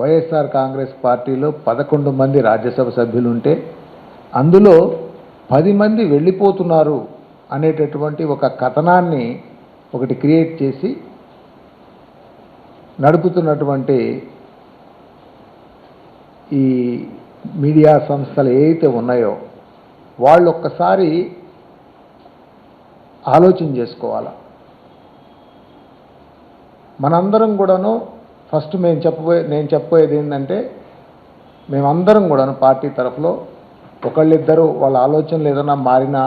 వైఎస్ఆర్ కాంగ్రెస్ పార్టీలో పదకొండు మంది రాజ్యసభ సభ్యులు ఉంటే అందులో పది మంది వెళ్ళిపోతున్నారు అనేటటువంటి ఒక కథనాన్ని ఒకటి క్రియేట్ చేసి నడుపుతున్నటువంటి ఈ మీడియా సంస్థలు ఏవైతే ఉన్నాయో వాళ్ళు ఒక్కసారి ఆలోచన చేసుకోవాలి? మనందరం కూడాను ఫస్ట్ మేము చెప్పబోయే నేను చెప్పబోయేది ఏంటంటే మేమందరం కూడాను పార్టీ తరఫులో ఒకళ్ళిద్దరు వాళ్ళ ఆలోచనలు ఏదైనా మారినా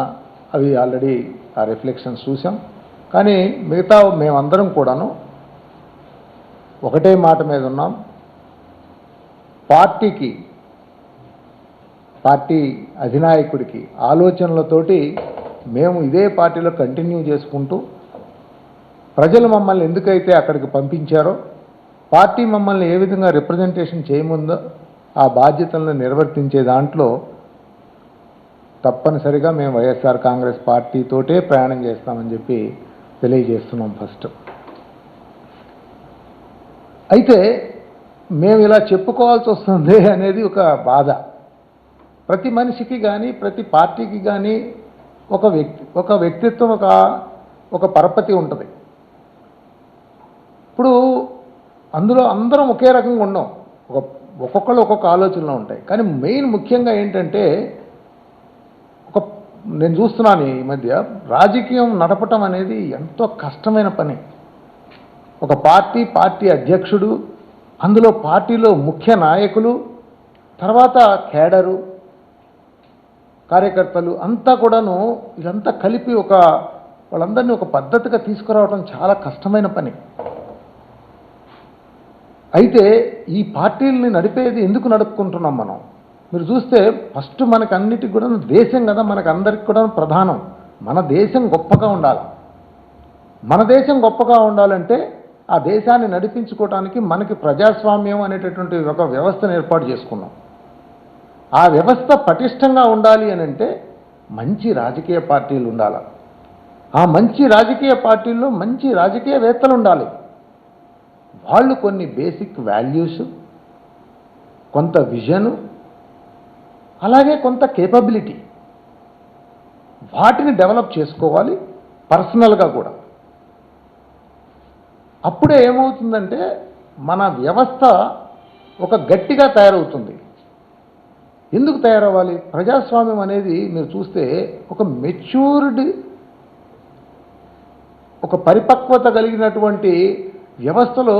అవి ఆల్రెడీ ఆ రిఫ్లెక్షన్స్ చూసాం. కానీ మిగతా మేమందరం కూడాను ఒకటే మాట మీద ఉన్నాం. పార్టీకి పార్టీ అధినాయకుడికి ఆలోచనలతోటి మేము ఇదే పార్టీలో కంటిన్యూ చేసుకుంటూ ప్రజలు మమ్మల్ని ఎందుకైతే అక్కడికి పంపించారో పార్టీ మమ్మల్ని ఏ విధంగా రిప్రజెంటేషన్ చేయముందో ఆ బాధ్యతలను నిర్వర్తించే దాంట్లో తప్పనిసరిగా మేము వైఎస్ఆర్ కాంగ్రెస్ పార్టీతోటే ప్రయాణం చేస్తామని చెప్పి తెలియజేస్తున్నాం ఫస్ట్. అయితే మేము ఇలా చెప్పుకోవాల్సి వస్తుంది అనేది ఒక బాధ. ప్రతి మనిషికి కానీ ప్రతి పార్టీకి కానీ ఒక వ్యక్తి ఒక వ్యక్తిత్వం ఒక ఒక పరపతి ఉంటుంది. ఇప్పుడు అందులో అందరం ఒకే రకంగా ఉన్నాం. ఒక ఒక్కొక్కళ్ళు ఒక్కొక్క ఆలోచనలు ఉంటాయి. కానీ మెయిన్ ముఖ్యంగా ఏంటంటే ఒక నేను చూస్తున్నాను ఈ మధ్య రాజకీయం నడపటం అనేది ఎంతో కష్టమైన పని. ఒక పార్టీ పార్టీ అధ్యక్షుడు అందులో పార్టీలో ముఖ్య నాయకులు తర్వాత కేడరు కార్యకర్తలు అంతా కూడాను ఇదంతా కలిపి ఒక వాళ్ళందరినీ ఒక పద్ధతిగా తీసుకురావడం చాలా కష్టమైన పని. అయితే ఈ పార్టీల్ని నడిపేది ఎందుకు నడుపుకుంటున్నాం మనం? మీరు చూస్తే ఫస్ట్ మనకు అన్నిటికి కూడా దేశం కదా మనకు అందరికి కూడా ప్రధానం. మన దేశం గొప్పగా ఉండాలి. మన దేశం గొప్పగా ఉండాలంటే ఆ దేశాన్ని నడిపించుకోవటానికి మనకి ప్రజాస్వామ్యం అనేటటువంటి ఒక వ్యవస్థను ఏర్పాటు చేసుకున్నాం. ఆ వ్యవస్థ పటిష్టంగా ఉండాలి అని అంటే మంచి రాజకీయ పార్టీలు ఉండాలి. ఆ మంచి రాజకీయ పార్టీల్లో మంచి రాజకీయవేత్తలు ఉండాలి. వాళ్ళు కొన్ని బేసిక్ వాల్యూస్ కొంత విజను అలాగే కొంత కేపబిలిటీ వాటిని డెవలప్ చేసుకోవాలి పర్సనల్గా కూడా. అప్పుడే ఏమవుతుందంటే మన వ్యవస్థ ఒక గట్టిగా తయారవుతుంది. ఎందుకు తయారవ్వాలి? ప్రజాస్వామ్యం అనేది మీరు చూస్తే ఒక మెచ్యూర్డ్ ఒక పరిపక్వత కలిగినటువంటి వ్యవస్థలో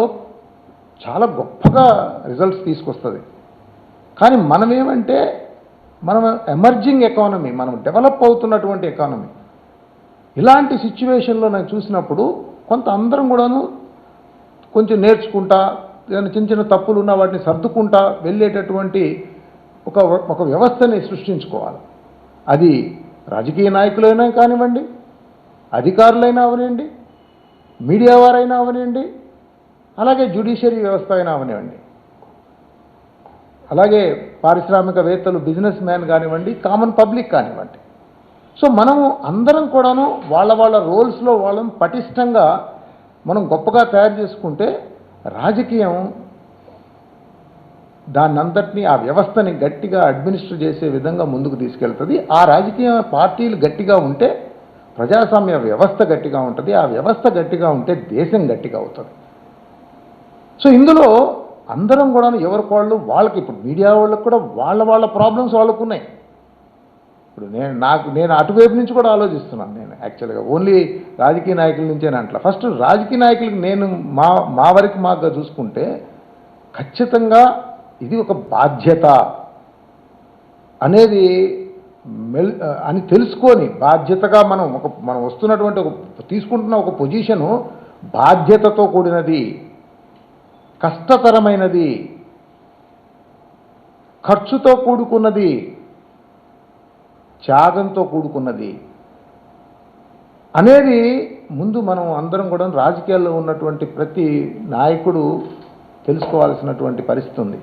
చాలా గొప్పగా రిజల్ట్స్ తీసుకొస్తుంది. కానీ మనం ఏమంటే మనం ఎమర్జింగ్ ఎకానమీ మనం డెవలప్ అవుతున్నటువంటి ఎకానమీ ఇలాంటి సిచ్యువేషన్లో నేను చూసినప్పుడు కొంత అందరం కూడాను కొంచెం నేర్చుకుంటా ఏదైనా చిన్న చిన్న తప్పులు ఉన్న వాటిని సర్దుకుంటా వెళ్ళేటటువంటి ఒక ఒక వ్యవస్థని సృష్టించుకోవాలి. అది రాజకీయ నాయకులైనా కానివ్వండి అధికారులైనా అవనివ్వండి మీడియా వారైనా అవనివ్వండి అలాగే జ్యుడిషియరీ వ్యవస్థ అయినా అవనివ్వండి. అలాగే పారిశ్రామికవేత్తలు బిజినెస్ మ్యాన్ కానివ్వండి కామన్ పబ్లిక్ కానివ్వండి. సో మనము అందరం కూడాను వాళ్ళ వాళ్ళ రోల్స్లో వాళ్ళని పటిష్టంగా మనం గొప్పగా తయారు చేసుకుంటే రాజకీయం దాన్నంతటినీ ఆ వ్యవస్థని గట్టిగా అడ్మినిస్టర్ చేసే విధంగా ముందుకు తీసుకెళ్తుంది. ఆ రాజకీయ పార్టీలు గట్టిగా ఉంటే ప్రజాస్వామ్య వ్యవస్థ గట్టిగా ఉంటుంది. ఆ వ్యవస్థ గట్టిగా ఉంటే దేశం గట్టిగా అవుతుంది. సో ఇందులో అందరం కూడా ఎవరికి వాళ్ళు వాళ్ళకి. ఇప్పుడు మీడియా వాళ్ళకి కూడా వాళ్ళ వాళ్ళ ప్రాబ్లమ్స్ వాళ్ళకు ఉన్నాయి ఇప్పుడు నేను నాకు నేను అటువైపు నుంచి కూడా ఆలోచిస్తున్నాను నేను యాక్చువల్గా ఓన్లీ రాజకీయ నాయకుల నుంచే అంటలా. ఫస్ట్ రాజకీయ నాయకులకి నేను మా మా వరకు మాగా చూసుకుంటే ఖచ్చితంగా ఇది ఒక బాధ్యత అనేది మెల్ అని తెలుసుకొని బాధ్యతగా మనం ఒక మనం వస్తున్నటువంటి ఒక తీసుకుంటున్న ఒక పొజిషను బాధ్యతతో కూడినది కష్టతరమైనది ఖర్చుతో కూడుకున్నది త్యాగంతో కూడుకున్నది. అనేది ముందు మనం అందరం కూడా రాజకీయాల్లో ఉన్నటువంటి ప్రతి నాయకుడు తెలుసుకోవాల్సినటువంటి పరిస్థితి ఉంది.